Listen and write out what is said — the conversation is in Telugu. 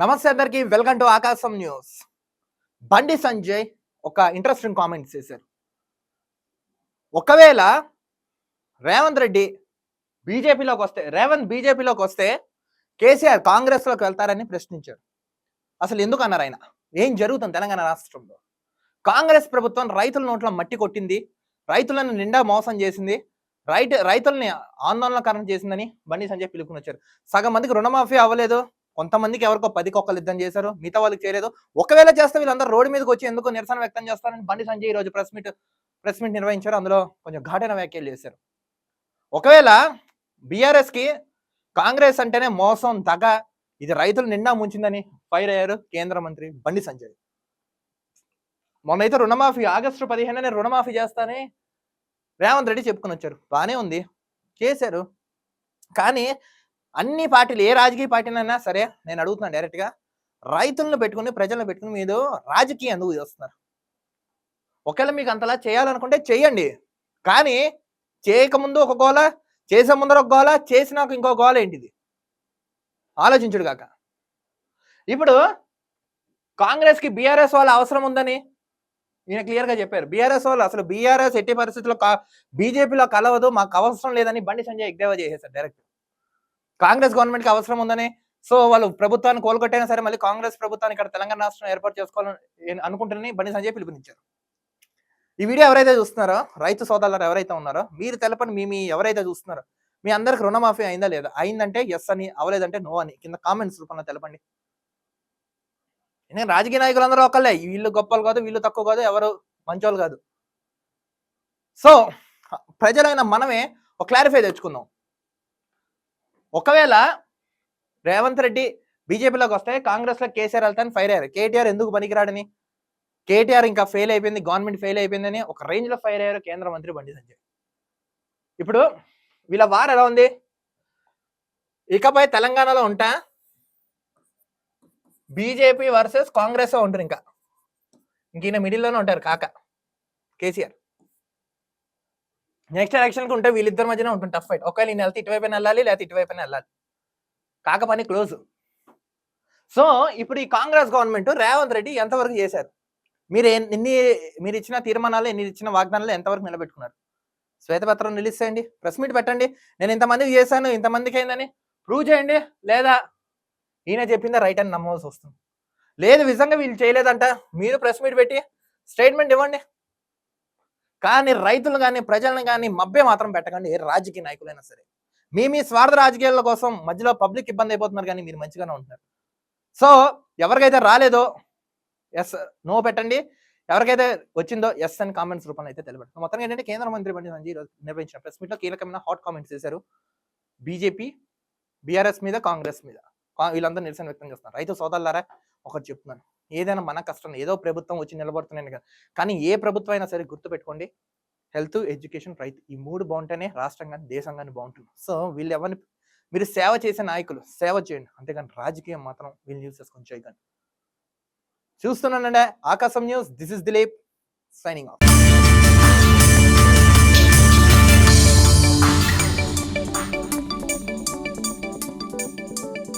నమస్తే అందరికి వెల్కమ్ టు ఆకాశం న్యూస్. బండి సంజయ్ ఒక ఇంట్రెస్టింగ్ కామెంట్స్ చేశారు. ఒకవేళ రేవంత్ రెడ్డి బీజేపీలోకి వస్తే రేవంత్ బీజేపీలోకి వస్తే కేసీఆర్ కాంగ్రెస్లోకి వెళ్తారని ప్రశ్నించారు. అసలు ఎందుకు అన్నారు ఆయన? ఏం జరుగుతుంది తెలంగాణ రాష్ట్రంలో? కాంగ్రెస్ ప్రభుత్వం రైతుల నోట్లో మట్టి కొట్టింది రైతులను నిండా మోసం చేసింది రైతు రైతుల్ని ఆందోళనకరం చేసిందని బండి సంజయ్ పిలుపునిచ్చారు. సగం మందికి రుణమాఫీ అవ్వలేదు కొంతమందికి ఎవరికో పది ఒక్కరు యుద్ధం చేశారు మిగతా వాళ్ళకి చేయలేదు. ఒకవేళ చేస్తే వీళ్ళందరూ రోడ్డు మీదకి వచ్చి ఎందుకు నిరసన వ్యక్తం చేస్తారని బండి సంజయ్ ఈ రోజు ప్రెస్ మీట్ ప్రెస్ మీట్ నిర్వహించారు. అందులో కొంచెం ఘాటైన వ్యాఖ్యలు చేశారు. ఒకవేళ బీఆర్ఎస్కి కాంగ్రెస్ అంటేనే మోసం దగ ఇది రైతులు నిండా ముంచిందని ఫైర్ అయ్యారు కేంద్ర మంత్రి బండి సంజయ్. మొన్నైతే రుణమాఫీ ఆగస్టు పదిహేనునే రుణమాఫీ చేస్తానే రేవంత్ రెడ్డి చెప్పుకొని వచ్చారు. బాగానే ఉంది. చేశారు. కానీ అన్ని పార్టీలు ఏ రాజకీయ పార్టీనైనా సరే నేను అడుగుతున్నాను డైరెక్ట్గా రైతులను పెట్టుకుని ప్రజలను పెట్టుకుని మీరు రాజకీయం ఎందుకు చేస్తున్నారు? ఒకవేళ మీకు అంతలా చేయాలనుకుంటే చేయండి. కానీ చేయకముందు ఒక గోల చేసే ముందర ఒక గోల చేసినాక ఇంకో గోల ఏంటిది? ఆలోచించుడు కాక. ఇప్పుడు కాంగ్రెస్కి బీఆర్ఎస్ వాళ్ళ అవసరం ఉందని ఈయన క్లియర్గా చెప్పారు. బీఆర్ఎస్ వాళ్ళు అసలు బీఆర్ఎస్ ఎట్టి పరిస్థితుల్లో బీజేపీలో కలవదు మాకు అవసరం లేదని బండి సంజయ్ ఎగ్దేవా చేసేసారు డైరెక్ట్ కాంగ్రెస్ గవర్నమెంట్కి అవసరం ఉందని. సో వాళ్ళు ప్రభుత్వాన్ని కోలుకొట్టైనా సరే మళ్ళీ కాంగ్రెస్ ప్రభుత్వాన్ని ఇక్కడ తెలంగాణ రాష్ట్రం ఏర్పాటు చేసుకోవాలని అనుకుంటున్నారని బండి సంజయ్ పిలుపునిచ్చారు. ఈ వీడియో ఎవరైతే చూస్తున్నారో రైతు సోదరులు ఎవరైతే ఉన్నారో మీరు తెలపని మీ మీ ఎవరైతే చూస్తున్నారో మీ అందరికి రుణమాఫీ అయిందా లేదా? అయిందంటే ఎస్ అని అవలేదంటే నో అని కింద కామెంట్స్ రూపంలో తెలపండి. ఎందుకంటే రాజకీయ నాయకులు అందరూ ఒకళ్ళే. వీళ్ళు గొప్పలు కాదు వీళ్ళు తక్కువ కాదు ఎవరు మంచోళ్ళు కాదు. సో ప్రజలైన మనమే ఒక క్లారిఫై తెచ్చుకుందాం. ఒకవేళ రేవంత్ రెడ్డి బీజేపీలోకి వస్తే కాంగ్రెస్లో కేసీఆర్ వెళ్తాను ఫైర్ అయ్యారు. కేటీఆర్ ఎందుకు పనికిరాడని? కేటీఆర్ ఇంకా ఫెయిల్ అయిపోయింది గవర్నమెంట్ ఫెయిల్ అయిపోయిందని ఒక రేంజ్లో ఫైర్ అయ్యారు కేంద్ర మంత్రి బండి సంజయ్. ఇప్పుడు వీళ్ళ వారు ఎలా ఉంది? ఇకపై తెలంగాణలో ఉంటా. బీజేపీ వర్సెస్ కాంగ్రెస్ ఉంటారు ఇంకా. ఇంక ఈయన మిడిల్లోనే ఉంటారు కాక కేసీఆర్. నెక్స్ట్ ఎలక్షన్కి ఉంటే వీళ్ళిద్దరి మధ్యనే ఉంటుంది టఫ్ ఫైట్ ఒకవేళ నేను వెళ్తే ఇటువైపు వెళ్ళాలి లేకపోతే ఇటువైపు వెళ్ళాలి. కాక పని క్లోజ్ సో ఇప్పుడు ఈ కాంగ్రెస్ గవర్నమెంట్ రేవంత్ రెడ్డి ఎంతవరకు చేశారు? మీరు ఎన్ని మీరు ఇచ్చిన తీర్మానాలు ఎన్ని ఇచ్చిన వాగ్దానాలు ఎంతవరకు నిలబెట్టుకున్నారు? శ్వేతపత్రం నిలిస్తేయండి ప్రెస్ మీట్ పెట్టండి. నేను ఇంతమందికి చేశాను ఇంతమందికి అయిందని ప్రూవ్ చేయండి. లేదా ఈయన చెప్పిందా రైట్ అని నమ్మవలసి వస్తుంది. లేదు నిజంగా వీళ్ళు చేయలేదంట. మీరు ప్రెస్ మీట్ పెట్టి స్టేట్మెంట్ ఇవ్వండి. కానీ రైతులు కానీ ప్రజలను కానీ మభ్య మాత్రం పెట్టకండి ఏ రాజకీయ నాయకులైనా సరే. మీ మీ స్వార్థ రాజకీయాల కోసం మధ్యలో పబ్లిక్ ఇబ్బంది అయిపోతున్నారు కానీ మీరు మంచిగానే ఉంటున్నారు. సో ఎవరికైతే రాలేదో ఎస్ నో పెట్టండి. ఎవరికైతే వచ్చిందో ఎస్ అని కామెంట్స్ రూపంలో అయితే తెలియబడుతుంది మొత్తం ఏంటంటే కేంద్ర మంత్రి బండి సంజయ్ ఈరోజు నిర్వహించిన ప్రెస్ మీట్లో కీలకమైన హాట్ కామెంట్స్ చేశారు. బీజేపీ బీఆర్ఎస్ మీద కాంగ్రెస్ మీద. వీళ్ళందరూ నిరసన వ్యక్తం చేస్తున్నారు. రైతు సోదరులారా ఒకటి చెప్తున్నాను. ఏదైనా మన కష్టం ఏదో ప్రభుత్వం వచ్చి నిలబడుతున్నాయి కదా. కానీ ఏ ప్రభుత్వం అయినా సరే గుర్తుపెట్టుకోండి హెల్త్ ఎడ్యుకేషన్ రైతు ఈ మూడు బాగుంటేనే రాష్ట్రం కానీ దేశం కానీ బాగుంటుంది. సో వీళ్ళు ఎవరిని మీరు సేవ చేసే నాయకులు సేవ చేయండి. అంతేగాని రాజకీయం మాత్రం వీళ్ళు న్యూస్ చేసుకొని చేయకండి. చూస్తున్నానండి. ఆకాశం news. This is Dilip signing off.